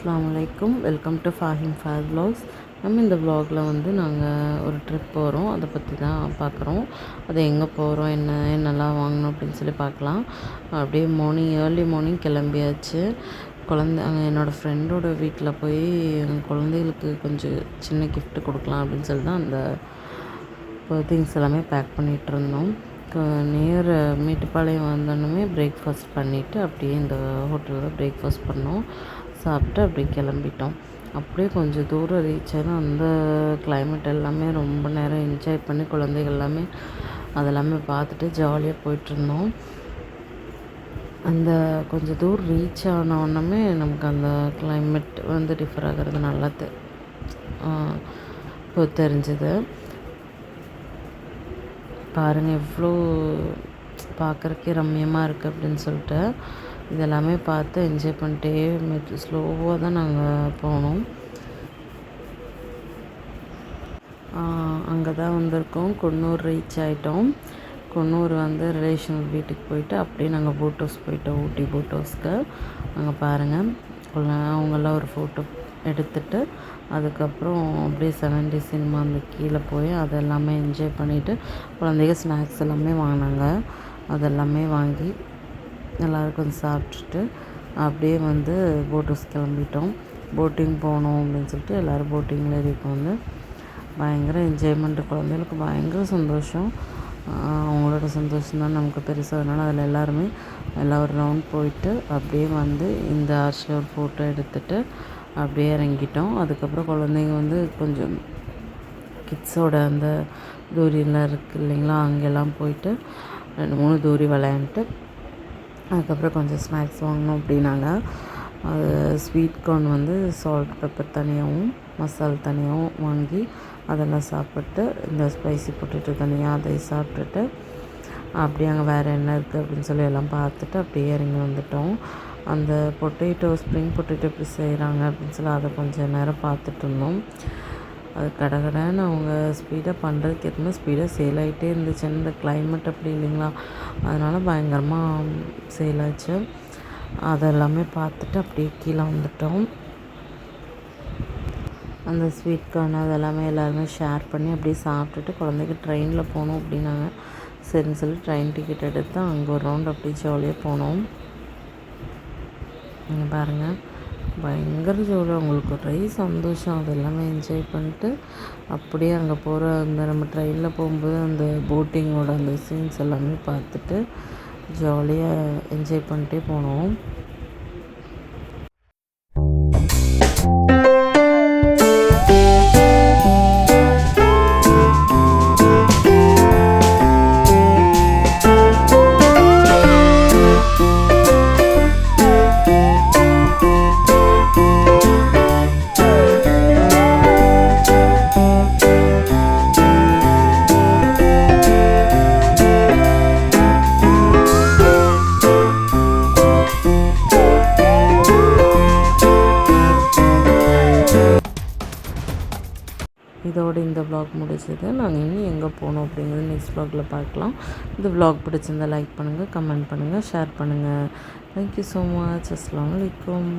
அஸ்ஸலாமு அலைக்கும். Welcome to Fahim fair vlogs நம்ம இந்த vlogல வந்து நாங்கள் ஒரு ட்ரிப் போகிறோம் அதை பற்றி தான் பார்க்குறோம் அது எங்கே போகிறோம் என்ன என்னெல்லாம் வாங்கணும் அப்படின்னு சொல்லி பார்க்கலாம் அப்படியே மார்னிங் ஏர்லி மார்னிங் கிளம்பியாச்சு. குழந்த என்னோடய ஃப்ரெண்டோட வீட்டில் போய் குழந்தைகளுக்கு கொஞ்சம் சின்ன கிஃப்ட்டு கொடுக்கலாம் அப்படின்னு சொல்லி தான் அந்த திங்ஸ் எல்லாமே பேக் பண்ணிகிட்டு இருந்தோம். நியர் மேட்டுப்பாளையம் வந்தோடனே பிரேக்ஃபாஸ்ட் பண்ணிவிட்டு அப்படியே இந்த ஹோட்டலில் பிரேக்ஃபாஸ்ட் பண்ணோம். சாப்பிட்டு அப்படியே கிளம்பிட்டோம். அப்படியே கொஞ்சம் தூரம் ரீச் ஆகிடும் அந்த கிளைமேட் எல்லாமே ரொம்ப நேரம் என்ஜாய் பண்ணி குழந்தைகள் எல்லாமே அதெல்லாமே பார்த்துட்டு ஜாலியாக போயிட்டுருந்தோம் அந்த கொஞ்சம் தூரம் ரீச் ஆனவுடனே நமக்கு அந்த கிளைமேட் வந்து டிஃபர் ஆகிறது நல்லா தெ இப்போ தெரிஞ்சுது. பாருங்கள் எவ்வளோ பார்க்குறக்கே ரம்மியமாக இருக்குது அப்படின்னு சொல்லிட்டு. இதெல்லாமே பார்த்து என்ஜாய் பண்ணிட்டே மெது ஸ்லோவாக தான் நாங்கள் போனோம். அங்கே தான் வந்திருக்கோம். குன்னூர் ரீச் ஆகிட்டோம் குன்னூர் வந்து ரிலேஷன் வீட்டுக்கு போயிட்டு அப்படியே நாங்கள் போட் ஹவுஸ் போயிட்டோம் ஊட்டி போட் ஹவுஸ்க்கு அங்கே பாருங்கள் அவங்கெல்லாம் ஒரு ஃபோட்டோ எடுத்துட்டு அதுக்கப்புறம் அப்படியே செவன்டி சினிமா அந்த கீழே போய் அதெல்லாமே என்ஜாய் பண்ணிவிட்டு குழந்தைங்க ஸ்நாக்ஸ் எல்லாமே வாங்கினாங்க. அதெல்லாமே வாங்கி எல்லோரும் கொஞ்சம் சாப்பிட்டுட்டு அப்படியே வந்து போட் ஹவுஸ் கிளம்பிட்டோம். போட்டிங் போகணும் அப்படின்னு சொல்லிட்டு எல்லோரும் போட்டிங்கில் ஏறி வந்து பயங்கர என்ஜாய்மெண்ட்டு குழந்தைகளுக்கு பயங்கர சந்தோஷம். அவங்களோட சந்தோஷம் தான் நமக்கு பெருசாக அதனால் அதில் எல்லாருமே எல்லா ஒரு ரவுண்ட் போயிட்டு அப்படியே வந்து இந்த ஆர்ச்சில் ஒரு ஃபோட்டோ எடுத்துகிட்டு அப்படியே இறங்கிட்டோம். அதுக்கப்புறம் குழந்தைங்க வந்து கொஞ்சம் கிட்ஸோட அந்த தூரியெலாம் இருக்குது இல்லைங்களா? அங்கெல்லாம் போயிட்டு ரெண்டு மூணு தூரி விளையாண்டுட்டு அதுக்கப்புறம் கொஞ்சம் ஸ்நாக்ஸ் வாங்கினோம் அப்படின்னாங்க. அது ஸ்வீட் கார்ன் வந்து சால்ட் பெப்பர் தனியாகவும் மசால் தனியாகவும் வாங்கி அதெல்லாம் சாப்பிட்டு இந்த ஸ்பைசி பொட்டேட்டோ தனியாக அதை சாப்பிட்டுட்டு அப்படியே அங்கே வேறு என்ன இருக்குது அப்படின்னு சொல்லி எல்லாம் பார்த்துட்டு அப்படியே இறங்கி வந்துட்டோம். அந்த பொட்டேட்டோ ஸ்ப்ரிங் பொட்டேட்டோ எப்படி செய்கிறாங்க அப்படின்னு சொல்லி அதை கொஞ்சம் நேரம் பார்த்துட்டு இருந்தோம். அது கடகடன்னு அவங்க ஸ்பீடாக பண்ணுறதுக்கு ஏற்ற மாதிரி ஸ்பீடாக சேல் ஆகிட்டே இருந்துச்சு. இந்த கிளைமேட் அப்படி இல்லைங்களா? அதனால் பயங்கரமாக சேல் ஆச்சு. அதெல்லாமே பார்த்துட்டு அப்படியே கீழே வந்துட்டோம். அந்த ஸ்வீட் கார்ன் அதெல்லாமே எல்லாருமே ஷேர் பண்ணி அப்படியே சாப்பிட்டுட்டு குழந்தைக்கு ட்ரெயினில் போகணும் அப்படின்னாங்க. சரின்னு சொல்லி ட்ரெயின் டிக்கெட் எடுத்து அங்கே ஒரு ரவுண்ட் அப்படியே ஜாலியாக போனோம். இங்கே பாருங்கள் பயங்கர ஜோலி. அவங்களுக்கு ஒரே சந்தோஷம். அது எல்லாமே என்ஜாய் பண்ணிட்டு அப்படியே அங்கே போகிற அந்த நம்ம ட்ரெயினில் போகும்போது அந்த போட்டிங்கோட அந்த சீன்ஸ் எல்லாமே பார்த்துட்டு ஜாலியாக என்ஜாய் பண்ணிட்டே போனோம். இதோடு இந்த ப்ளாக் முடிச்சது நாங்கள் இனி எங்கே போனோம் அப்படிங்கிறது நெக்ஸ்ட் vlogல பார்க்கலாம். இந்த ப்ளாக் பிடிச்சிருந்தா லைக் பண்ணுங்கள் கமெண்ட் பண்ணுங்கள் ஷேர் பண்ணுங்கள் தேங்க்யூ ஸோ மச் அஸ்லாம் வலைக்கம்